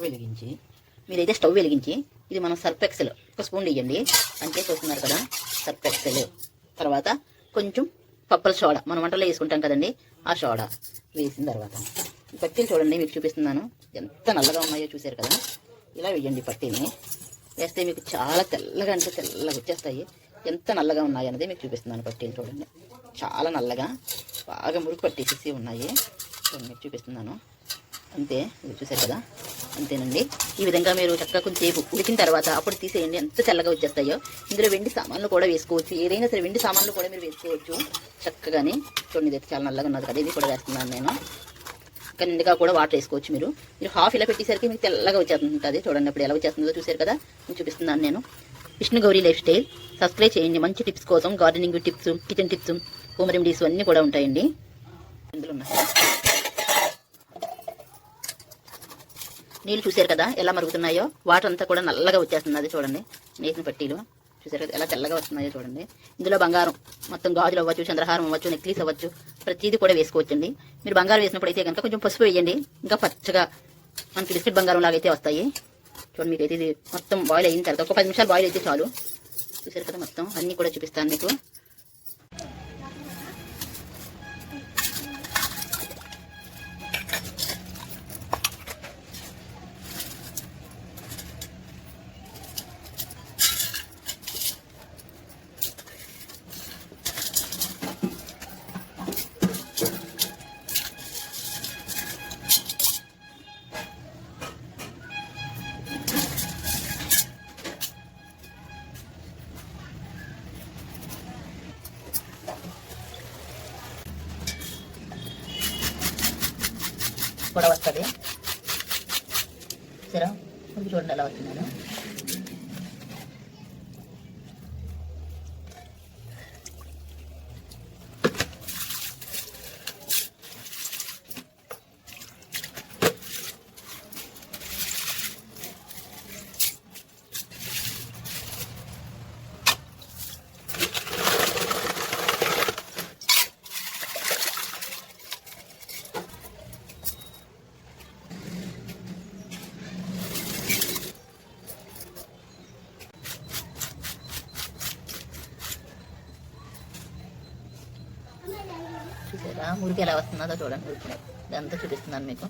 వెలిగించి మీరైతే స్టవ్ వెలిగించి ఇది మనం సర్ఫ్ ఎక్సెల్ ఒక స్పూన్ వేయండి అంటే చూస్తున్నారు కదా సర్ఫ్ ఎక్సెల్. తర్వాత కొంచెం పప్పుల సోడా మనం వంటలో వేసుకుంటాం కదండి ఆ సోడా వేసిన తర్వాత. పట్టీలు చూడండి మీకు చూపిస్తున్నాను. ఎంత నల్లగా ఉన్నాయో చూశారు కదా. ఇలా వేయండి పట్టీని. వేస్తే మీకు చాలా తెల్లగా అంటే తెల్లగా వచ్చేస్తాయి. ఎంత నల్లగా ఉన్నాయి అనేది మీకు చూపిస్తున్నాను పట్టీలు చూడండి. చాలా నల్లగా బాగా మురికి పట్టేసేసి ఉన్నాయి. చూడండి మీకు చూపిస్తున్నాను. అంతే మీరు చూసారు కదా? అంతేనండి. ఈ విధంగా మీరు చక్కగా కొంచెంసేపు ఉడికిన తర్వాత అప్పుడు తీసేయండి. ఎంత తెల్లగా వచ్చేస్తాయో. ఇందులో వెండి సామాన్లు కూడా వేసుకోవచ్చు. ఏదైనా సరే వెండి సామాన్లు కూడా మీరు వేసుకోవచ్చు. చక్కగానే చూడండి ఇది చాలా నల్లగా ఉన్నది కదా. ఇది కూడా వేస్తున్నాను నేను. ఇంకా నిండుగా కూడా వాటర్ వేసుకోవచ్చు మీరు. మీరు హాఫ్ ఇలా పెట్టేసరికి మీకు తెల్లగా వచ్చేస్తుంటుంది. చూడండి అప్పుడు ఎలా వచ్చేస్తుందో చూసారు కదా? చూపిస్తున్నాను నేను. Vishnu Gowri life style. Subscribe చేయండి. మంచి టిప్స్ కోసం gardening tips kitchen tips home remedies అన్నీ కూడా ఉంటాయండి. ఇందులో నీళ్ళు చూశారు కదా? ఎలా మరుగుతున్నాయో? వాటర్ అంతా కూడా నల్లగా వచ్చేస్తుంది. అది చూడండి. నేసిన పట్టీలు. చూసారు కదా? ఎలా తెల్లగా వస్తున్నాయో చూడండి. ఇందులో బంగారం. మొత్తం గాజులు అవ్వచ్చు చంద్రహారం అవ్వచ్చు నెక్లెస్ అవ్వచ్చు. ప్రతిదీ కూడా వేసుకోవచ్చండి. మీరు బంగారం వేసినప్పుడు అయితే కనుక కొంచెం పసుపు వేయండి. ఇంకా పచ్చగా మనకి బిస్కెట్ బంగారం లాగైతే వస్తాయి. చూడండి మీకు అయితే ఇది మొత్తం బాయిల్ అయిన తర్వాత ఒక పది నిమిషాలు బాయిల్ అయితే చాలు. చూసారు కదా మొత్తం అన్నీ కూడా చూపిస్తాను మీకు. కూడా వస్తుంది సరే చూడండి ఎలా వస్తున్నాను చూసారా మురికి ఎలా వస్తుందో చూడండి మురికి ఇదంతా చూపిస్తున్నాను మీకు